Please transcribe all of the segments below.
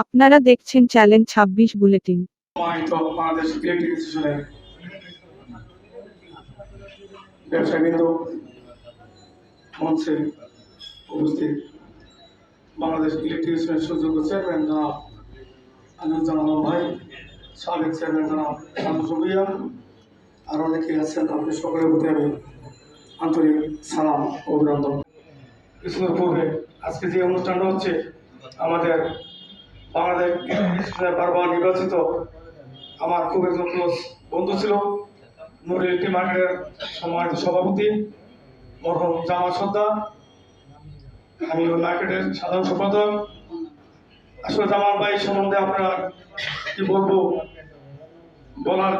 আপনারা দেখছেন চ্যালেঞ্জ ছাব্বিশ বুলেটিন। বাংলাদেশ স্টেশনের সুযোগ্য চেয়ারম্যান জনাব ভাই, সাবেক চেয়ারম্যান আর অনেকে আছেন আপনি সকলের প্রতি আমি আন্তরিক সালাম অভিনন্দন। কিছুদিন পূর্বে আজকে যে অনুষ্ঠানটা হচ্ছে, আমাদের স্টেশনের বারবার নির্বাচিত। আমার খুব একজন ক্লোজ বন্ধু ছিল নুরিল টি মার্কেটের সম্মানিত সভাপতি, মরহম জামা সর্দার। আমি ওই মার্কেটের সাধারণ সম্পাদক। আসলে জামাল ভাই সম্বন্ধে আপনারা কি বলব? বলার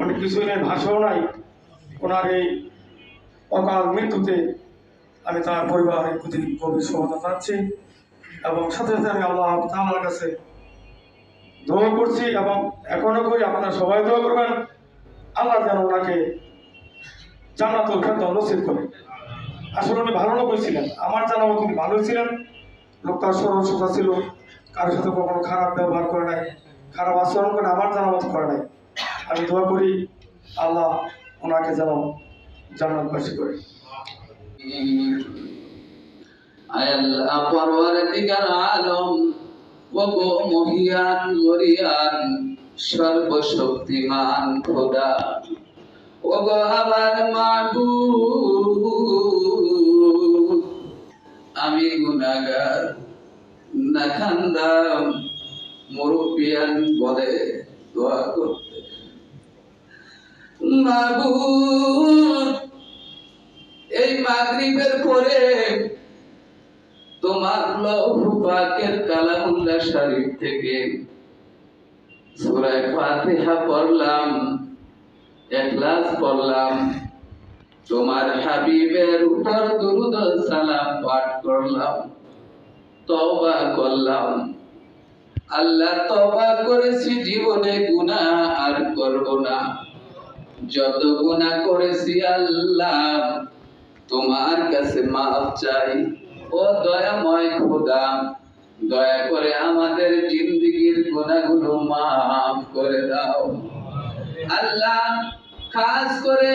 অনেক কিছুই নেই, ভাষাও নাই। ওনার এই অকাল মৃত্যুতে আমি তার পরিবারের প্রতি গভীর সমতা চাচ্ছি এবং সাথে সাথে আমি আল্লাহ তাআলার কাছে দোয়া করছি এবং এখনও করি, আপনারা সবাই দোয়া করবেন। আল্লাহ যেন ওনাকে জান্নাতুল ফেরদাউস নসিব করে। আসলে উনি ভালো লোক ছিলেন, আমার জানা মতো উনি ভালোই ছিলেন। লোকটা সরল সোজা ছিল, কারোর সাথে কখনো খারাপ ব্যবহার করে নাই, খারাপ আচরণ করে আমার জানা মতো করে নাই। আমি দোয়া করি, আল্লাহ ওনাকে যেন জান্নাতবাসী করে। সর্বশক্তিমান খোদা। আমি গুনাহগার নাখান্দাম মুরব্বিয়ান বলে দোয়া করতে। মাবুদ এই মাগরিবের পরে তোমার লৌহ পাকের কালামুল্লাহ শরীফ থেকে সূরা ফাতিহা পড়লাম ইখলাস পড়লাম, তোমার হাবিবের উপর দুরুদ সালাম পাঠ করলাম, তওবা করলাম। আল্লাহ তওবা করেছি, জীবনে গুনাহ আর করব না। যত গুনাহ করেছি আল্লাহ, তোমার কাছে মাফ চাই। খোদা দয়া করে আমাদের জিন্দগির গুনাহগুলো মাফ করে দাও। আল্লাহ খাস করে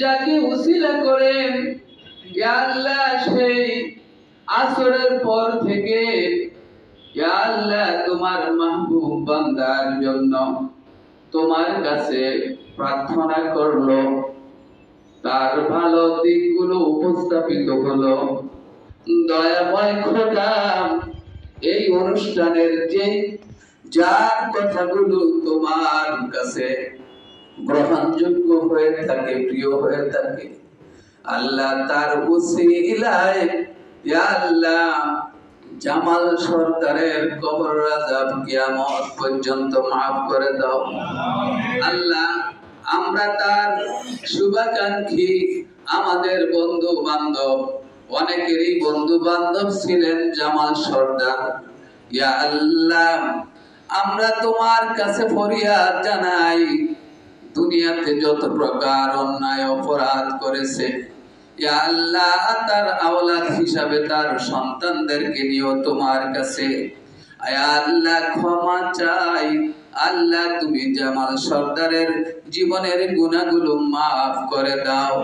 যাকে উসিলা ইয়া আল্লাহ, সেই আসরের পর থেকে আল্লাহ, তোমার মাহবুব বান্দার জন্য তোমার কাছে প্রার্থনা করল। তার ভালো দিকগুলো উপস্থাপিত হলো। দয়াময় খোদা এই অনুষ্ঠানের যে যার কথাগুলো তোমার কাছে গ্রহণযোগ্য হয়ে থাকে, প্রিয় হয়ে থাকে, আল্লাহ তার উসিলায় আল্লাহ, জামাল সরকারের কবর রাজাব কিয়ামত পর্যন্ত মাফ করে দাও। আল্লাহ, আমরা তার শুভাকাঙ্ক্ষী আমাদের বন্ধু বান্ধব অনেকেরই বন্ধু বান্ধব ছিলেন জামাল সর্দার। ইয়া আল্লাহ, আমরা তোমার কাছে ফরিয়াদ জানাই। দুনিয়াতে যত প্রকার অন্যায় অপরাধ করেছে, ইয়া আল্লাহ, তার আওলাদ হিসাবে তার সন্তানদেরকে নিয়েও তোমার কাছে। আল্লাহ, ক্ষমা চাই। আল্লাহ, তুমি জামাল সর্দারের জীবনের গুণাগুলো মাফ করে দাও।